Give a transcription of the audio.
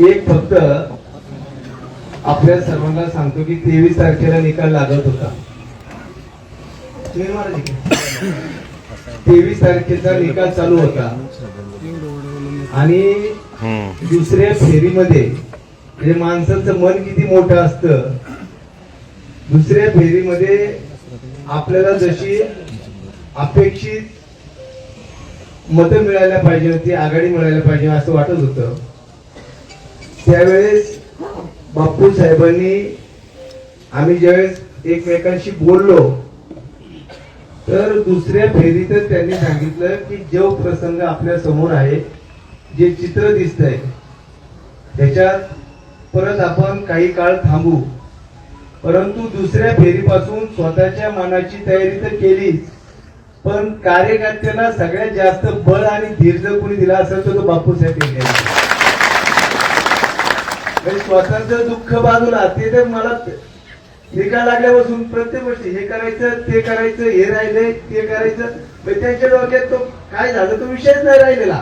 एक फक्त आपल्या सर्वांना सांगतो की तेवीस तारखेला निकाल लागत होता. तेवीस तारखेचा निकाल चालू होता. आणि दुसऱ्या फेरीमध्ये म्हणजे माणसाचं मन किती मोठं असतं. दुसऱ्या फेरीमध्ये आपल्याला जशी अपेक्षित मतं मिळायला पाहिजे होती आघाडी मिळायला पाहिजे असं वाटत होतं. त्यावेळेस बापू साहेबांनी आम्ही ज्यावेळेस एकमेकांशी बोललो तर दुसऱ्या फेरीतच त्यांनी सांगितलं की जो प्रसंग आपल्यासमोर आहे जे चित्र दिसतंय त्याच्यात परत आपण काही काळ थांबू. परंतु दुसऱ्या फेरीपासून स्वतःच्या मनाची तयारी तर केलीच पण कार्यकर्त्यांना सगळ्यात जास्त बळ आणि धीर्ज कोणी दिला असेल तर तो बापूसाहेब यांनी स्वतःचं दुःख बाजूला ते तर मला निकाल लागल्यापासून प्रत्येक गोष्टी हे करायचं ते करायचं हे राहिले ते करायचं. म्हणजे त्यांच्या डोक्यात तो काय झालं तो विषयच नाही राहिलेला.